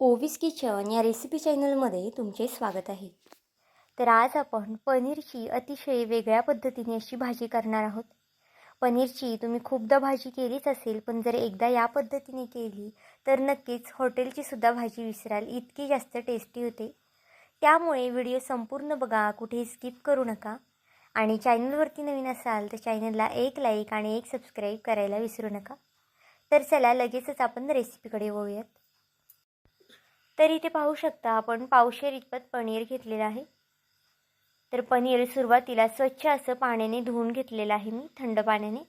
ओवीस kitchen या recipe चॅनलमध्ये तुमचे स्वागत आहे. तर आज आपण पनीरची अतिशय वेगळ्या पद्धतीने अशी भाजी करणार आहोत. पनीरची तुम्ही खूपदा भाजी केलीच असेल पण जर एकदा या पद्धतीने केली तर नक्कीच हॉटेलची सुद्धा भाजी विसराल इतकी जास्त टेस्टी होते. त्यामुळे व्हिडिओ संपूर्ण बघा कुठेही स्किप करू नका. आणि चॅनलवरती नवीन असाल तर चॅनलला एक लाईक आणि एक सबस्क्राईब करायला विसरू नका. तर चला लगेचच आपण रेसिपीकडे वळूयात. तर इथे पाहू शकता. आपण पावशेर इतपत पनीर घेतलेलं आहे. तर पनीर सुरुवातीला स्वच्छ असं पाण्याने धुवून घेतलेलं आहे मी थंड पाण्याने.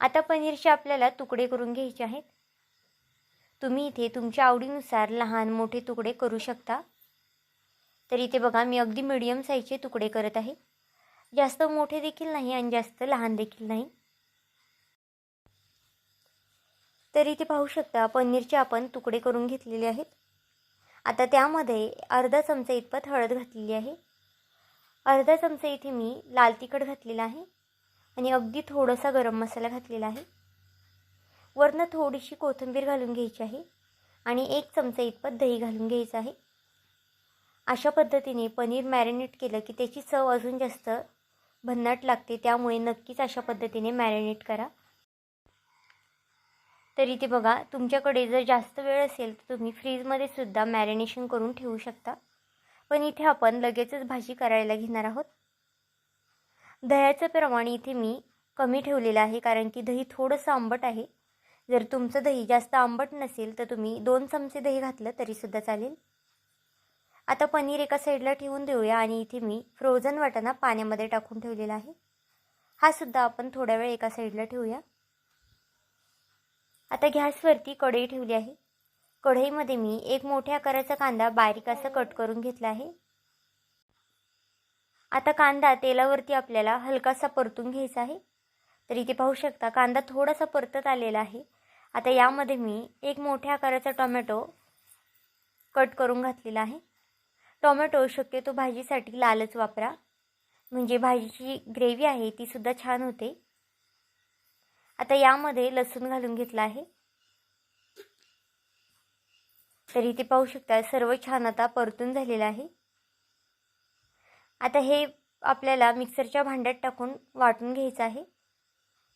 आता पनीरचे आपल्याला तुकडे करून घ्यायचे आहेत. तुम्ही इथे तुमच्या आवडीनुसार लहान मोठे तुकडे करू शकता. तर इथे बघा मी अगदी मिडियम साईजचे तुकडे करत आहे. जास्त मोठे देखील नाही आणि जास्त लहान देखील नाही. तर इथे पाहू शकता पनीरचे आपण तुकडे करून घेतलेले आहेत. आता त्यामध्ये अर्धा चमचा इतपत हळद घातलेली आहे. अर्धा चमचा इथे मी लाल तिखट घातलेला आहे आणि अगदी थोडासा गरम मसाला घातलेला आहे. वरनं थोडीशी कोथिंबीर घालून घ्यायची आहे आणि एक चमचा इतपत दही घालून घ्यायचं आहे. अशा पद्धतीने पनीर मॅरिनेट केलं की त्याची चव अजून जास्त भन्नाट लागते त्यामुळे नक्कीच अशा पद्धतीने मॅरिनेट करा. तर इथे बघा तुमच्याकडे जर जास्त वेळ असेल तर तुम्ही फ्रीजमध्ये सुद्धा मॅरिनेशन करून ठेवू शकता. पण इथे आपण लगेचच भाजी करायला घेणार आहोत. दह्याचं प्रमाण इथे मी कमी ठेवलेलं आहे कारण की दही थोडंसं आंबट आहे. जर तुमचं दही जास्त आंबट नसेल तर तुम्ही दोन चमचे दही घातलं तरीसुद्धा चालेल. आता पनीर एका साईडला ठेवून देऊया आणि इथे मी फ्रोझन वाटाणा पाण्यामध्ये टाकून ठेवलेला आहे. हा सुद्धा आपण थोड्या वेळ एका साईडला ठेवूया. आता गॅसवरती कढई ठेवली आहे. कढईमध्ये मी एक मोठ्या आकाराचा कांदा बारीक असा कट करून घेतला आहे. आता कांदा तेलावरती आपल्याला हलकासा परतून घ्यायचा आहे. तर इथे पाहू शकता कांदा थोडासा परतत आलेला आहे. आता यामध्ये मी एक मोठ्या आकाराचा टोमॅटो कट करून घातलेला आहे. टोमॅटो शक्यतो भाजीसाठी लालच वापरा. म्हणजे भाजीची ग्रेव्ही आहे तीसुद्धा छान होते. आता यामध्ये लसूण घालून घेतला आहे. तरी इथे पाहू शकता सर्व छान आता परतून झालेलं आहे. आता हे आपल्याला मिक्सरच्या भांड्यात टाकून वाटून घ्यायचं आहे.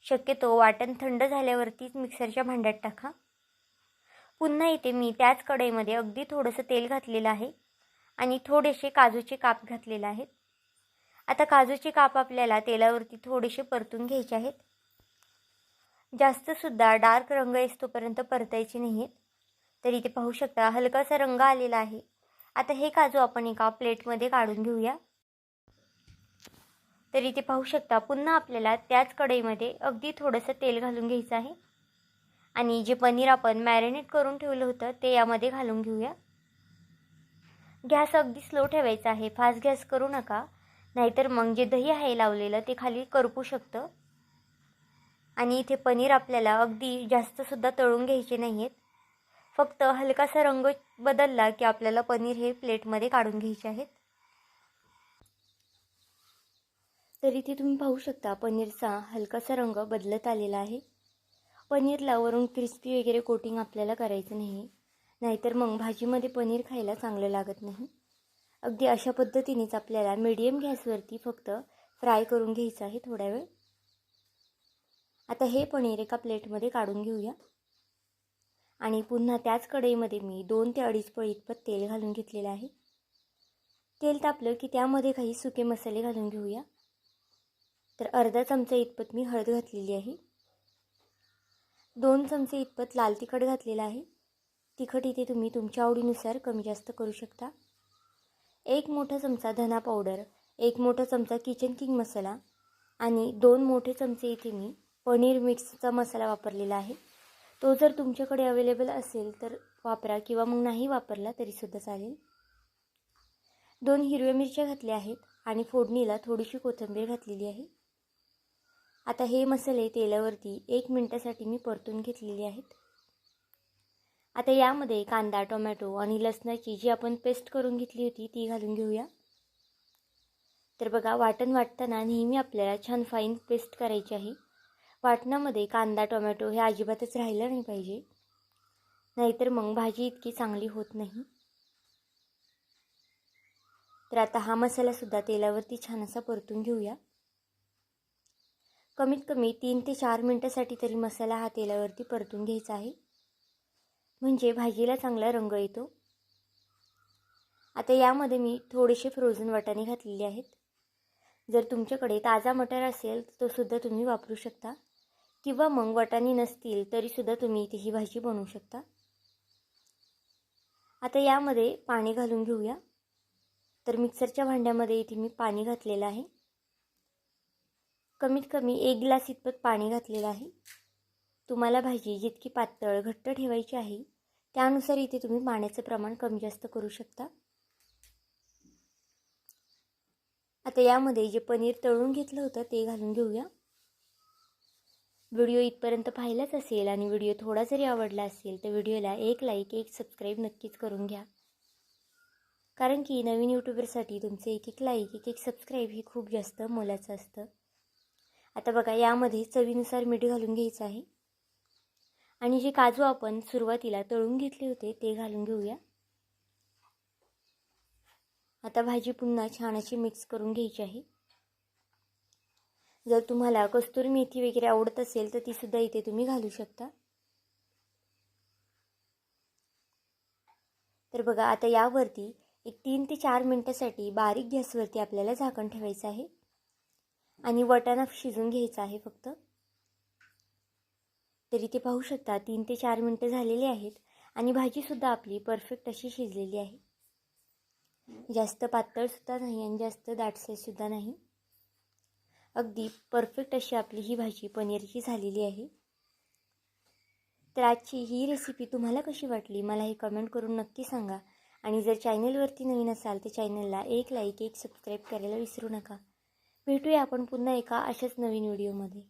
शक्यतो वाटण थंड झाल्यावरतीच मिक्सरच्या भांड्यात टाका. पुन्हा इथे मी त्याच कढईमध्ये अगदी थोडंसं तेल घातलेलं आहे आणि थोडेसे काजूचे काप घातलेले आहेत. आता काजूचे काप आपल्याला तेलावरती थोडेसे परतून घ्यायचे आहेत. जास्तसुद्धा डार्क रंग येतोपर्यंत परतायचे नाहीत. तर इथे पाहू शकता हलकासा रंग आलेला आहे. आता हे काजू आपण एका प्लेटमध्ये काढून घेऊया. तर इथे पाहू शकता पुन्हा आपल्याला त्याच कढईमध्ये अगदी थोडंसं तेल घालून घ्यायचं आहे. आणि जे पनीर आपण मॅरिनेट करून ठेवलं होतं ते यामध्ये घालून घेऊया. गॅस अगदी स्लो ठेवायचा आहे. फास्ट गॅस करू नका. नाहीतर मग जे दही आहे लावलेलं ते खाली करपू शकतं. आणि इथे पनीर आपल्याला अगदी जास्तसुद्धा तळून घ्यायचे नाही आहेत फक्त हलकासा रंग बदलला की आपल्याला पनीर हे प्लेटमध्ये काढून घ्यायचे आहेत. तर इथे तुम्ही पाहू शकता पनीरचा हलकासा रंग बदलत आलेला आहे. पनीरला वरून क्रिस्पी वगैरे कोटिंग आपल्याला करायचं नाही. नाहीतर मग भाजीमध्ये पनीर खायला चांगलं लागत नाही. अगदी अशा पद्धतीनेच आपल्याला मीडियम गॅसवरती फक्त फ्राय करून घ्यायचं आहे थोड्या वेळ. आता हे पनीर एका प्लेटमध्ये काढून घेऊया. आणि पुन्हा त्याच कढईमध्ये मी दोन ते अडीच पळी इतपत तेल घालून घेतलेलं आहे. तेल तापलं की त्यामध्ये काही सुके मसाले घालून घेऊया. तर अर्धा चमचा इतपत मी हळद घातलेली आहे. दोन चमचे इतपत लाल तिखट घातलेलं आहे. तिखट इथे तुम्ही तुमच्या आवडीनुसार कमी जास्त करू शकता. एक मोठा चमचा धना पावडर एक मोठा चमचा किचन किंग मसाला आणि दोन मोठे चमचे इथे मी पनीर मिक्सचा मसाला वापरलेला आहे. तो जर तुमच्याकडे अवेलेबल असेल तर वापरा किंवा मग नाही वापरला तरीसुद्धा चालेल. दोन हिरव्या मिरच्या घातल्या आहेत आणि फोडणीला थोडीशी कोथिंबीर घातलेली आहे. आता हे मसाले तेलावरती एक मिनटासाठी मी परतून घेतलेले आहेत. आता यामध्ये कांदा टोमॅटो आणि लसणाची जी आपण पेस्ट करून घेतली होती ती घालून घेऊया. तर बघा वाटण वाटताना नेहमी आपल्याला छान फाईन पेस्ट करायची आहे. वाटणामध्ये कांदा टोमॅटो हे अजिबातच राहिलं नाही पाहिजे. नाहीतर मग भाजी इतकी चांगली होत नाही. तर आता हा मसालासुद्धा तेलावरती छान असा परतून घेऊया. कमीत कमी तीन ते चार मिनटासाठी तरी मसाला हा तेलावरती परतून घ्यायचा आहे. म्हणजे भाजीला चांगला रंग येतो. आता यामध्ये मी थोडेसे फ्रोझन वाटाणे घातलेले आहेत. जर तुमच्याकडे ताजा मटर असेल तो सुद्धा तुम्ही वापरू शकता. किंवा मग वाटाणे नसतील तरीसुद्धा तुम्ही इथे ही भाजी बनवू शकता. आता यामध्ये पाणी घालून घेऊया. तर मिक्सरच्या भांड्यामध्ये इथे मी पाणी घातलेलं आहे. कमीत कमी एक ग्लास इतपत पाणी घातलेलं आहे. तुम्हाला भाजी जितकी पातळ घट्ट ठेवायची आहे त्यानुसार इथे तुम्ही पाण्याचं प्रमाण कमी जास्त करू शकता. आता यामध्ये जे पनीर तळून घेतलं होतं ते घालून घेऊया. व्हिडिओ इथपर्यंत पाहिलाच असेल आणि व्हिडिओ थोडा जरी आवडला असेल तर व्हिडिओला एक लाईक एक सबस्क्राईब नक्कीच करून घ्या. कारण की नवीन यूट्यूबरसाठी तुमचे एक एक लाईक एक एक सबस्क्राईब हे खूप जास्त मोलाचं असतं. आता बघा यामध्ये चवीनुसार मीठ घालून घ्यायचं आहे. आणि जे काजू आपण सुरुवातीला तळून घेतले होते ते घालून घेऊया. आता भाजी पुन्हा छान अशी मिक्स करून घ्यायची आहे. जर तुम्हाला कस्तुरी मेथी वगैरे आवडत असेल तर तीसुद्धा इथे तुम्ही घालू शकता. तर बघा आता यावरती एक तीन ते चार मिनटासाठी बारीक गॅसवरती आपल्याला झाकण ठेवायचं आहे. आणि वटाणा शिजून घ्यायचा आहे फक्त. तरी ते पाहू शकता तीन ते चार मिनटं झालेली आहेत आणि भाजीसुद्धा आपली परफेक्ट अशी शिजलेली आहे. जास्त पातळसुद्धा नाही आणि जास्त दाटसरसुद्धा नाही. अगदी परफेक्ट अशी आपली ही भाजी पनीरची झालेली आहे. तर आजची ही रेसिपी तुम्हाला कशी वाटली मला हे कमेंट करून नक्की सांगा. आणि जर चॅनलवरती नवीन असाल तर चॅनलला एक लाईक एक सबस्क्राईब करायला विसरू नका. भेटूया आपण पुन्हा एका अशाच नवीन व्हिडिओमध्ये